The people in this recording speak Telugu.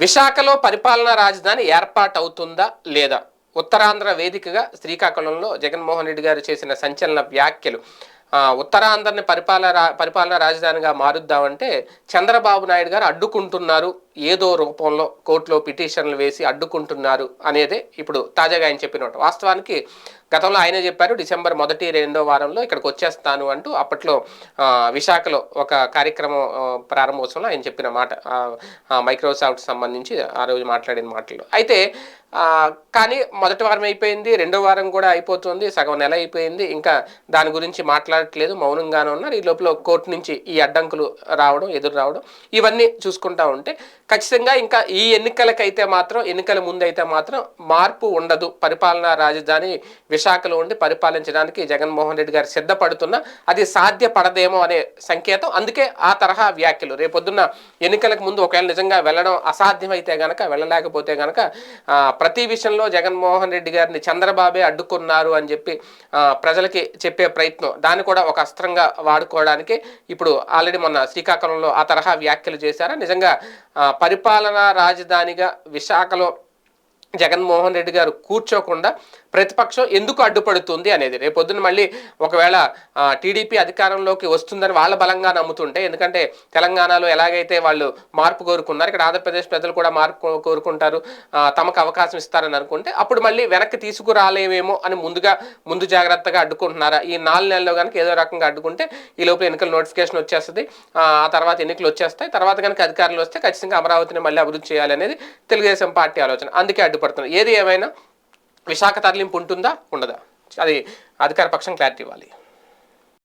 విశాఖలో పరిపాలనా రాజధాని ఏర్పాటు అవుతుందా లేదా? ఉత్తరాంధ్ర వేదికగా శ్రీకాకుళంలో జగన్మోహన్ రెడ్డి గారు చేసిన సంచలన వ్యాఖ్యలు. ఉత్తరాంధ్రని పరిపాలన రా- పరిపాలనా రాజధానిగా మారుద్దామంటే చంద్రబాబు నాయుడు గారు అడ్డుకుంటున్నారు. ఏదో రూపంలో కోర్టులో పిటిషన్లు వేసి అడ్డుకుంటున్నారు అనేదే ఇప్పుడు తాజాగా ఆయన చెప్పినట్టు వాస్తవానికి గతంలో ఆయనే చెప్పారు డిసెంబర్ మొదటి రెండో వారంలో ఇక్కడికి వచ్చేస్తాను అంటూ అప్పట్లో విశాఖలో ఒక కార్యక్రమం ప్రారంభోత్సవంలో ఆయన చెప్పిన మాట. మైక్రోసాఫ్ట్ సంబంధించి ఆ రోజు మాట్లాడిన మాటలు. అయితే కానీ మొదటి వారం అయిపోయింది రెండో వారం కూడా అయిపోతుంది సగం నెల అయిపోయింది ఇంకా దాని గురించి మాట్లాడట్లేదు మౌనంగానే ఉన్నారు. ఈ లోపల కోర్టు నుంచి ఈ అడ్డంకులు రావడం ఎదురు రావడం ఇవన్నీ చూసుకుంటా ఉంటే ఖచ్చితంగా ఇంకా ఈ ఎన్నికలకైతే మాత్రం ఎన్నికల ముందు అయితే మాత్రం మార్పు ఉండదు. పరిపాలనా రాజధాని విశాఖలో ఉండి పరిపాలించడానికి జగన్మోహన్ రెడ్డి గారు సిద్ధపడుతున్నా అది సాధ్యపడదేమో అనే సంకేతం. అందుకే ఆ తరహా వ్యాఖ్యలు. రేపొద్దున్న ఎన్నికలకు ముందు ఒకవేళ నిజంగా వెళ్ళడం అసాధ్యమైతే గనక వెళ్ళలేకపోతే గనక ప్రతి విషయంలో జగన్మోహన్ రెడ్డి గారిని చంద్రబాబే అడ్డుకున్నారు అని చెప్పి ప్రజలకి చెప్పే ప్రయత్నం. దాన్ని కూడా ఒక అస్త్రంగా వాడుకోవడానికి ఇప్పుడు ఆల్రెడీ మొన్న శ్రీకాకుళంలో ఆ తరహా వ్యాఖ్యలు చేశారా. నిజంగా పరిపాలనా రాజధానిగా విశాఖలో జగన్మోహన్ రెడ్డి గారు కూర్చోకుండా ప్రతిపక్షం ఎందుకు అడ్డుపడుతుంది అనేది. రేపొద్దున మళ్ళీ ఒకవేళ టీడీపీ అధికారంలోకి వస్తుందని వాళ్ళ బలంగా నమ్ముతుంటే ఎందుకంటే తెలంగాణలో ఎలాగైతే వాళ్ళు మార్పు కోరుకున్నారు ఇక్కడ ఆంధ్రప్రదేశ్ ప్రజలు కూడా మార్పు కోరుకుంటారు తమకు అవకాశం ఇస్తారని అనుకుంటే అప్పుడు మళ్ళీ వెనక్కి తీసుకురాలేమేమో అని ముందుగా ముందు జాగ్రత్తగా అడ్డుకుంటున్నారా? ఈ నాలుగు నెలల్లో కనుక ఏదో రకంగా అడ్డుకుంటే ఈ లోపల ఎన్నికల నోటిఫికేషన్ వచ్చేస్తుంది ఆ తర్వాత ఎన్నికలు వచ్చేస్తాయి తర్వాత కనుక అధికారులు వస్తే ఖచ్చితంగా అమరావతిని మళ్ళీ అభివృద్ధి చేయాలనేది తెలుగుదేశం పార్టీ ఆలోచన. అందుకే అడ్డుపడుతున్నారు. ఏది ఏమైనా విశాఖ తరలింపు ఉంటుందా? ఉండదా. అది అధికార పక్షం క్లారిటీ ఇవ్వాలి.